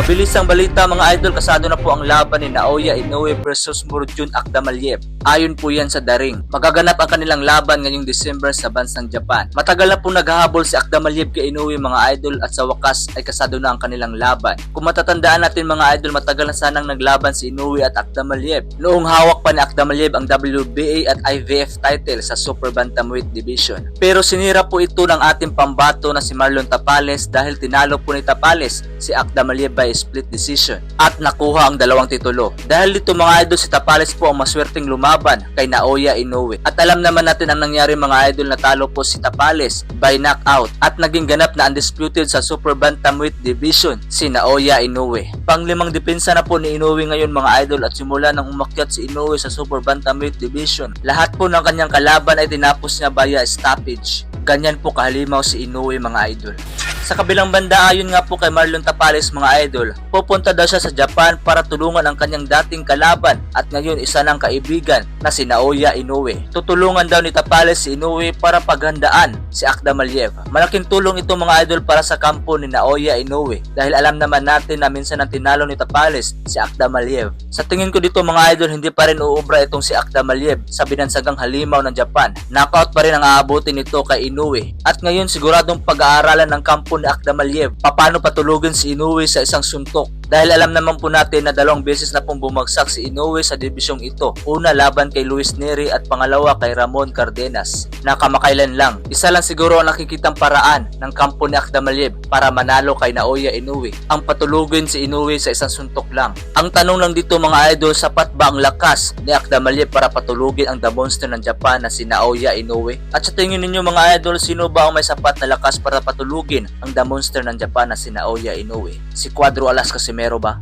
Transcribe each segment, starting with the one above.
Mabilis ang balita mga idol, kasado na po ang laban ni Naoya Inoue versus Murjun Akdamaliev. Ayon po yan sa daring. Magaganap ang kanilang laban ngayong December sa bansang Japan. Matagal na po naghahabol si Akdamaliev kay Inoue mga idol at sa wakas ay kasado na ang kanilang laban. Kung matatandaan natin mga idol, matagal na sanang naglaban si Inoue at Akdamaliev. Noong hawak pa ni Akdamaliev ang WBA at IVF title sa Super Bantamweight Division. Pero sinira po ito ng ating pambato na si Marlon Tapales dahil tinalo po ni Tapales si Akdamaliev by split decision at nakuha ang dalawang titulo. Dahil dito mga idol si Tapales po ang maswerteng lumaban kay Naoya Inoue. At alam naman natin ang nangyari mga idol na talo po si Tapales by knockout at naging ganap na undisputed sa Super Bantamweight Division si Naoya Inoue. Panglimang depensa na po ni Inoue ngayon mga idol at simula nang umakyat si Inoue sa Super Bantamweight Division, lahat po ng kanyang kalaban ay tinapos niya via stoppage. Ganyan po kahalimaw si Inoue mga idol. Sa kabilang banda ayon nga po kay Marlon Tapales mga idol, pupunta daw siya sa Japan para tulungan ang kanyang dating kalaban at ngayon isa ng kaibigan na si Naoya Inoue. Tutulungan daw ni Tapales si Inoue para paghandaan si Akdamaliev. Malaking tulong ito mga idol para sa kampo ni Naoya Inoue dahil alam naman natin na minsan ang tinalo ni Tapales si Akdamaliev. Sa tingin ko dito mga idol hindi pa rin uubra itong si Akdamaliev sa binansagang halimaw ng Japan. Knockout pa rin ang aabutin nito kay Inoue at ngayon siguradong pag-aaralan ng kampo ni Akdamaliev paano patulugin si Inoue sa isang suntok dahil alam naman po natin na dalawang beses na pong bumagsak si Inoue sa dibisyong ito. Una laban kay Luis Neri at pangalawa kay Ramon Cardenas. Nakamakailan lang. Isa lang siguro ang nakikitang paraan ng kampo ni Akdamaliev para manalo kay Naoya Inoue. Ang patulugin si Inoue sa isang suntok lang. Ang tanong lang dito mga idol, sapat ba ang lakas ni Akdamaliev para patulugin ang The Monster ng Japan na si Naoya Inoue? At sa tingin ninyo mga idol, sino ba ang may sapat na lakas para patulugin ang The Monster ng Japan na si Naoya Inoue? Si Cuadro Alas Casimero ba?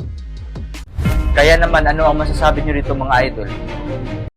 Kaya naman ano ang masasabi nyo dito mga idol?